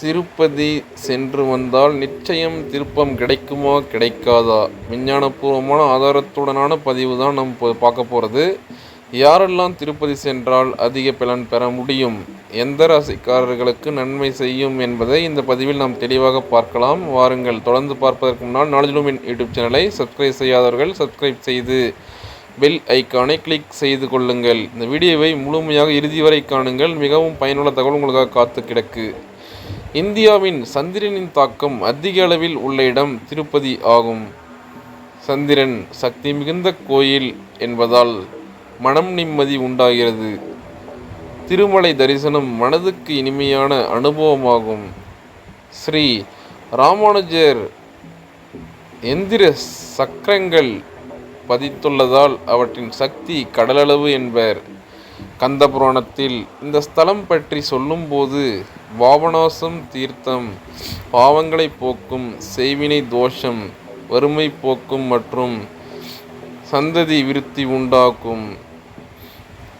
திருப்பதி சென்று வந்தால் நிச்சயம் திருப்பம் கிடைக்குமா கிடைக்காதா? விஞ்ஞானபூர்வமான ஆதாரத்துடனான பதிவு தான் நம்ம இப்போ பார்க்க போகிறது யாரெல்லாம் திருப்பதி சென்றால் அதிக பலன் பெற முடியும்? எந்த ராசிக்காரர்களுக்கு நன்மை செய்யும் என்பதை இந்த பதிவில் நாம் தெளிவாக பார்க்கலாம். வாருங்கள் தொடர்ந்து பார்ப்பதற்கு முன்னால் நாலேஜ்லூமின் யூடியூப் சேனலை சப்ஸ்கிரைப் செய்யாதவர்கள் சப்ஸ்கிரைப் செய்து பெல் ஐக்கானை கிளிக் செய்து கொள்ளுங்கள். இந்த வீடியோவை முழுமையாக இறுதி வரை காணுங்கள். மிகவும் பயனுள்ள தகவல் உங்களுக்காக காத்து கிடக்கு. இந்தியாவின் சந்திரனின் தாக்கம் அதிக அளவில் உள்ள இடம் திருப்பதி ஆகும். சந்திரன் சக்தி மிகுந்த கோயில் என்பதால் மனம் நிம்மதி உண்டாகிறது. திருமலை தரிசனம் மனதுக்கு இனிமையான அனுபவமாகும். ஸ்ரீ ராமானுஜர் எந்திர சக்கரங்கள் பதித்துள்ளதால் அவற்றின் சக்தி கடலளவு என்பர். கந்த புராணத்தில் இந்த ஸ்தலம் பற்றி சொல்லும்போது பாவனாசம் தீர்த்தம் பாவங்களை போக்கும் செய்வினை தோஷம் வறுமை போக்கும் மற்றும் சந்ததி விருத்தி உண்டாக்கும்.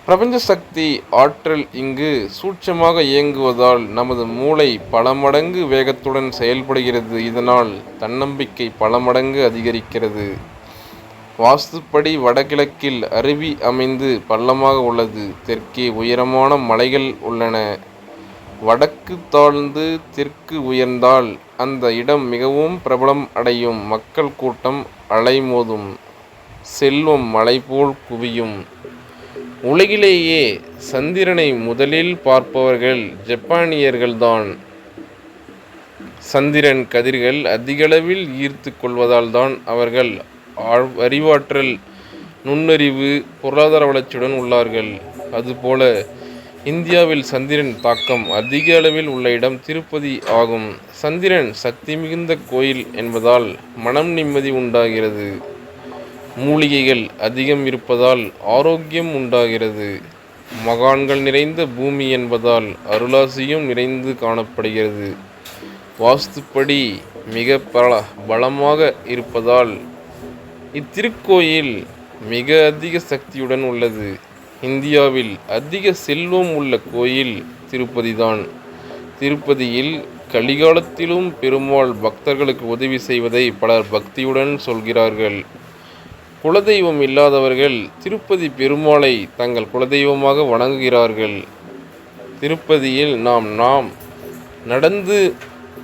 பிரபஞ்ச சக்தி ஆற்றல் இங்கு சூட்சமாக இயங்குவதால் நமது மூளை பல மடங்கு வேகத்துடன் செயல்படுகிறது. இதனால் தன்னம்பிக்கை பல மடங்கு அதிகரிக்கிறது. வாஸ்துப்படி வடகிழக்கில் அருவி அமைந்து பள்ளமாக உள்ளது. தெற்கே உயரமான மலைகள் உள்ளன. வடக்கு தாழ்ந்து தெற்கு உயர்ந்தால் அந்த இடம் மிகவும் பிரபலம் அடையும். மக்கள் கூட்டம் அலைமோதும். செல்வம் மலை போல் குவியும். உலகிலேயே சந்திரனை முதலில் பார்ப்பவர்கள் ஜப்பானியர்கள்தான். சந்திரன் கதிர்கள் அதிகளவில் ஈர்த்து கொள்வதால் தான் அவர்கள் அறிவாற்றல் நுண்ணறிவு பொருளாதார வளர்ச்சியுடன் உள்ளார்கள். அதுபோல இந்தியாவில் சந்திரன் தாக்கம் அதிக அளவில் உள்ள இடம் திருப்பதி ஆகும். சந்திரன் சக்தி மிகுந்த கோயில் என்பதால் மனம் நிம்மதி உண்டாகிறது. மூலிகைகள் அதிகம் இருப்பதால் ஆரோக்கியம் உண்டாகிறது. மகான்கள் நிறைந்த பூமி என்பதால் அருளாசியும் நிறைந்து காணப்படுகிறது. வாஸ்துப்படி மிக பல பலமாக இருப்பதால் இத்திருக்கோயில் மிக அதிக சக்தியுடன் உள்ளது. இந்தியாவில் அதிக செல்வம் உள்ள கோயில் திருப்பதிதான் திருப்பதியில் கலிகாலத்திலும் பெருமாள் பக்தர்களுக்கு உதவி செய்வதை பலர் பக்தியுடன் சொல்கிறார்கள். குலதெய்வம் இல்லாதவர்கள் திருப்பதி பெருமாளை தங்கள் குலதெய்வமாக வணங்குகிறார்கள். திருப்பதியில் நாம் நாம் நடந்து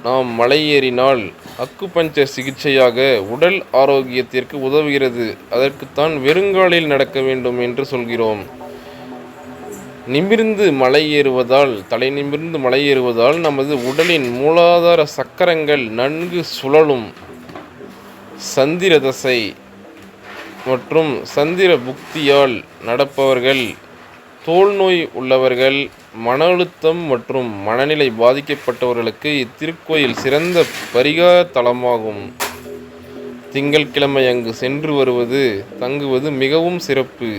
நாம் மலையேறினால் அக்குபஞ்சர் சிகிச்சையாக உடல் ஆரோக்கியத்திற்கு உதவுகிறது. அதற்குத்தான் வெறுங்காலில் நடக்க வேண்டும் என்று சொல்கிறோம். நிமிர்ந்து மலை ஏறுவதால் தலை நிமிர்ந்து மலை ஏறுவதால் நமது உடலின் மூலாதார சக்கரங்கள் நன்கு சுழலும். சந்திர தசை மற்றும் சந்திர புக்தியால் நடப்பவர்கள் தோல் நோய் உள்ளவர்கள் மன அழுத்தம் மற்றும் மனநிலை பாதிக்கப்பட்டவர்களுக்கு இத்திருக்கோயில் சிறந்த பரிகார தலமாகும் திங்கட்கிழமை அங்கு சென்று வருவது தங்குவது மிகவும் சிறப்பு.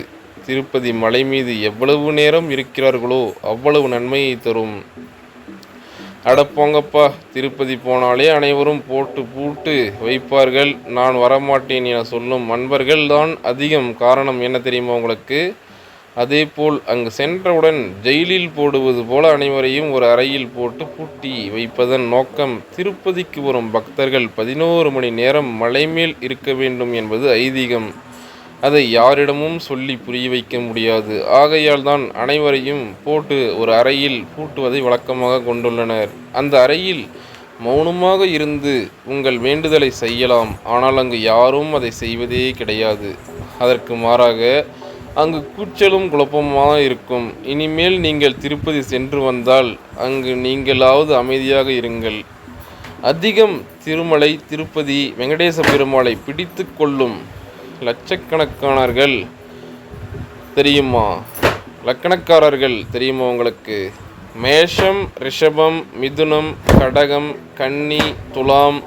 திருப்பதி மலை மீது எவ்வளவு நேரம் இருக்கிறார்களோ அவ்வளவு நன்மையை தரும். அடப்போங்கப்பா திருப்பதி போனாலே அனைவரும் போட்டு பூட்டு வைப்பார்கள். நான் வரமாட்டேன் என சொல்லும் நண்பர்கள் தான் அதிகம் காரணம். என்ன தெரியுமா உங்களுக்கு? அதேபோல் அங்கு சென்றவுடன் ஜெயிலில் போடுவது போல அனைவரையும் ஒரு அறையில் போட்டு பூட்டி வைப்பதன் நோக்கம் திருப்பதிக்கு வரும் பக்தர்கள் பதினோரு மணி நேரம் மலை மேல் இருக்க வேண்டும் என்பது ஐதீகம். அதை யாரிடமும் சொல்லி புரிய வைக்க முடியாது. ஆகையால் தான் அனைவரையும் போட்டு ஒரு அறையில் பூட்டுவதை வழக்கமாக கொண்டுள்ளனர். அந்த அறையில் மௌனமாக இருந்து உங்கள் வேண்டுதலை செய்யலாம். ஆனால் அங்கு யாரும் அதை செய்வதே கிடையாது. அதற்கு மாறாக அங்கு கூச்சலும் குழப்பமாக இருக்கும். இனிமேல் நீங்கள் திருப்பதி சென்று வந்தால் அங்கு நீங்களாவது அமைதியாக இருங்கள். அதிகம் திருமலை திருப்பதி வெங்கடேச பெருமாளை பிடித்து கொள்ளும் லட்சக்கணக்கானர்கள் தெரியுமா? லக்கணக்காரர்கள் தெரியுமா உங்களுக்கு? மேஷம் ரிஷபம் மிதுனம் கடகம் கன்னி துலாம்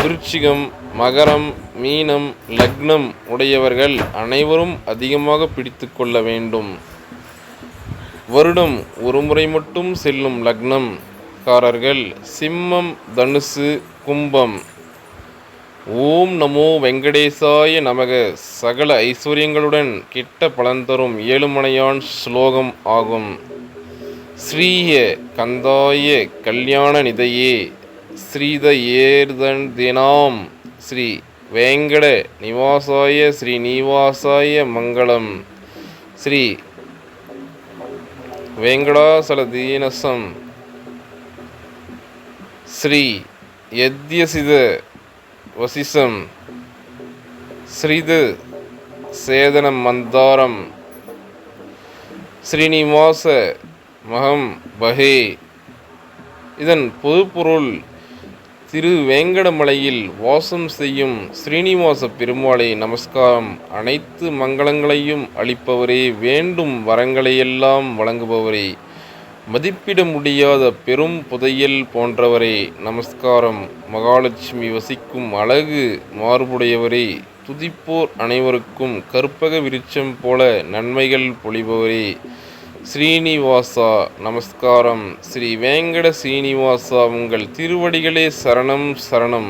விருச்சிகம் மகரம் மீனம் லக்னம் உடையவர்கள் அனைவரும் அதிகமாக பிடித்து கொள்ள வேண்டும். வருடம் ஒரு முறை மட்டும் செல்லும் லக்னம் காரர்கள் சிம்மம் தனுசு கும்பம். ஓம் நமோ வெங்கடேசாய நமக. சகல ஐஸ்வர்யங்களுடன் கிட்ட பலன் தரும் ஏழுமலையான் ஸ்லோகம் ஆகும். ஸ்ரீய கந்தாய கல்யாண நிதையே ஸ்ரீத ஏர்தன் தினாம் ஸ்ரீ வேங்கட நிவாசாய ஸ்ரீ நிவாசாய மங்களம். ஸ்ரீ வேங்கடாசல தீனசம். ஸ்ரீ யத்யசித வசிசம். ஸ்ரீது சேதன மந்தாரம். ஸ்ரீனிவாச மகம் பஹே இதன் பொதுப்பொருள் திரு வேங்கடமலையில் வாசம் செய்யும் ஸ்ரீனிவாச பெருமாளை நமஸ்காரம். அனைத்து மங்களங்களையும் அளிப்பவரே வேண்டும் வரங்களையெல்லாம் வழங்குபவரே. மதிப்பிட முடியாத பெரும் புதையல் போன்றவரே நமஸ்காரம். மகாலட்சுமி வசிக்கும் அழகு மார்புடையவரே துதிப்போர் அனைவருக்கும் கற்பக விருட்சம் போல நன்மைகள் பொழிபவரே. ஸ்ரீனிவாசா நமஸ்காரம். ஸ்ரீ வேங்கட ஸ்ரீனிவாசா உங்கள் திருவடிகளே சரணம் சரணம்.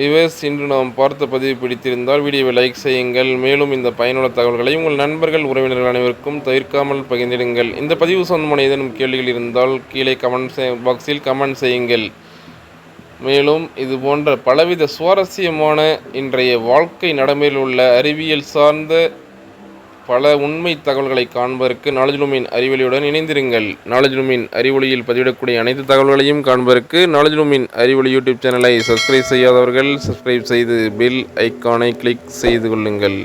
விவஸ் இன்று நாம் பார்த்த பதிவு பிடித்திருந்தால் வீடியோவை லைக் செய்யுங்கள். மேலும் இந்த பயனுள்ள தகவல்களை உங்கள் நண்பர்கள் உறவினர்கள் அனைவருக்கும் தவிர்க்காமல் பகிர்ந்திடுங்கள். இந்த பதிவு சொந்தமான ஏதேனும் கேள்விகள் இருந்தால் கீழே கமெண்ட் பாக்ஸில் கமெண்ட் செய்யுங்கள். மேலும் இது போன்ற பலவித சுவாரஸ்யமான இன்றைய வாழ்க்கை நடைமுறையில் உள்ள அறிவியல் சார்ந்த பல உண்மை தகவல்களை காண்பதற்கு நாலஜிலுமின் அறிவொலியுடன் இணைந்திருங்கள். நாலஜிலுமின் அறிவொலியில் பதிவிடக்கூடிய அனைத்து தகவல்களையும் காண்பதற்கு நாலஜிலுமின் அறிவொலி யூடியூப் சேனலை சப்ஸ்கிரைப் செய்யாதவர்கள் சப்ஸ்கிரைப் செய்து பெல் ஐக்கானை கிளிக் செய்து கொள்ளுங்கள்.